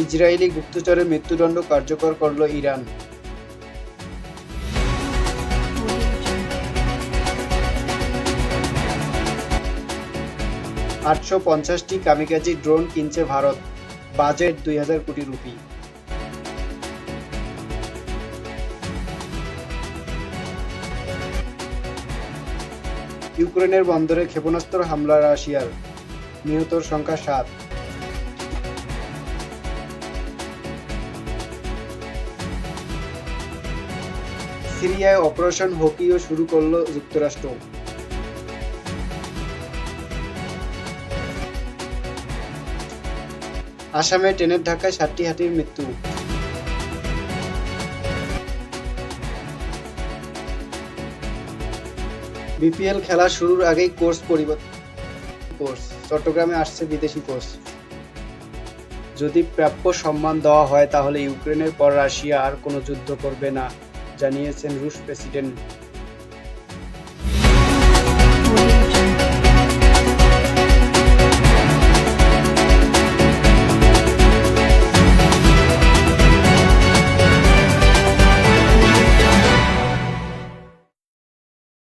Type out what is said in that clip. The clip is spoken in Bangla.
ইসরায়েলি গুপ্তচরের মৃত্যুদণ্ড কার্যকর করল ইরান। আটশো পঞ্চাশটি কামিকাজি ড্রোন কিনছে ভারত, বাজেট দুই হাজার কোটি রুপি। ইউক্রেনের বন্দরে ক্ষেপণাস্ত্র হামলা রাশিয়ার, নিহতর সংখ্যা সাত। সিরিয়ায় অপারেশন হকিও শুরু করল যুক্তরাষ্ট্র। আসামে ট্রেনের ধাক্কায় সাতটি হাতির মৃত্যু। বিপিএল খেলা শুরুর আগেই কোর্স পরিবর্তন কোর্স। চট্টগ্রামে আসছে বিদেশি কোর্স। যদি প্রাপ্য সম্মান দেওয়া হয়, তাহলে ইউক্রেনের পর রাশিয়া আর কোনো যুদ্ধ করবে না। জানিয়েছেন রুশ প্রেসিডেন্ট